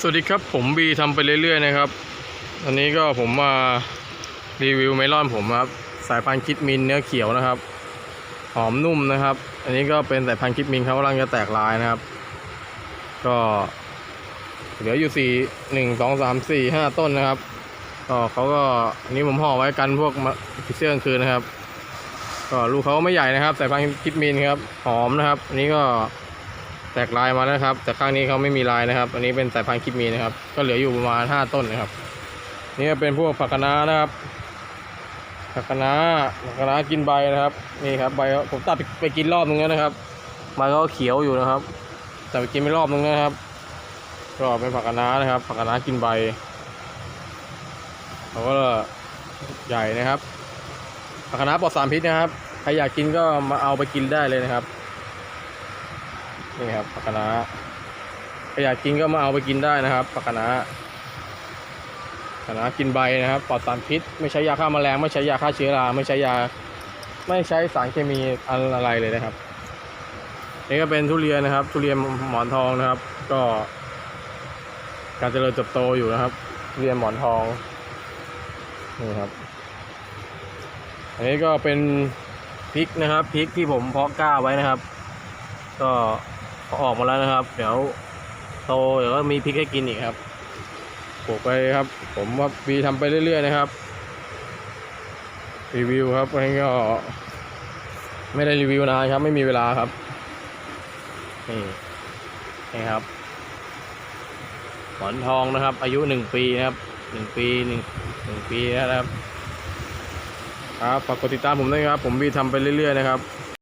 สวัสดีครับผมบีทำไปเรื่อยๆนะครับอันนี้ก็ผมมารีวิวเมลอนผมครับ สายพันธุ์คิดมินเนื้อเขียวนะครับ หอมนุ่มนะครับ อันนี้ก็เป็นสายพันธุ์คิดมินเขากำลังจะแตกลายนะครับ ก็เหลืออยู่สี่หนึ่งสองสามสี่ห้าต้นนะครับก็เขาก็อันนี้ผมห่อไว้กันพวกมะผีเสื้อกลางคืนนะครับ ก็ลูกเขาไม่ใหญ่นะครับ สายพันธุ์คิดมินครับ หอมนะครับ อันนี้ก็ แตกลายมาแล้วครับ แต่ข้างนี้เขาไม่มีลายนะครับ อันนี้เป็นสายพันธุ์คิดมีนะครับ ก็เหลืออยู่ประมาณห้าต้นนะครับ นี่เป็นพวกผักคะน้านะครับผักคะน้าผักคะน้ากินใบนะครับ นี่ครับใบผมตัดไปกินรอบนึงแล้วนะครับใบก็เขียวอยู่นะครับ แต่ไปกินไปรอบนึงนะครับ ก็เป็นผักคะน้านะครับ ผักคะน้ากินใบเขาก็ใหญ่นะครับผักคะน้าปลอดสารพิษนะครับใครอยากกินก็มาเอาไปกินได้เลยนะครับ นี่ครับผักคะน้าใครอยากกินก็มาเอาไปกินได้นะครับผักคะน้าผักคะน้ากินใบนะครับปลอดสารพิษ ไม่ใช้ยาฆ่าแมลงไม่ใช้ยาฆ่าเชื้อราไม่ใช้ยา ไม่ใช้สารเคมีอะไรเลยนะครับนี่ก็เป็นทุเรียนนะครับ ทุเรียนหมอนทองนะครับ ก็การเจริญเติบโตอยู่นะครับทุเรียนหมอนทองนี่ครับ อันนี้ก็เป็นพริกนะครับพริกที่ผมเพาะกล้าไว้นะครับ ก็ อออกมาแล้วนะครับ เดี๋ยวโตเดี๋ยวก็มีพริกให้กินอีกครับปลูกไปครับ ผมว่าปีทำไปเรื่อยๆนะครับ รีวิวครับอันนี้ก็ไม่ได้รีวิวนานครับ ไม่มีเวลาครับ นี่นี่ครับหมอนทองนะครับ อายุหนึ่งปีนะครับหนึ่งปีหนึ่งหนึ่งปีนะครับ ครับฝากกดติดตามผมด้วยครับ ผมบีทำไปเรื่อยๆนะครับ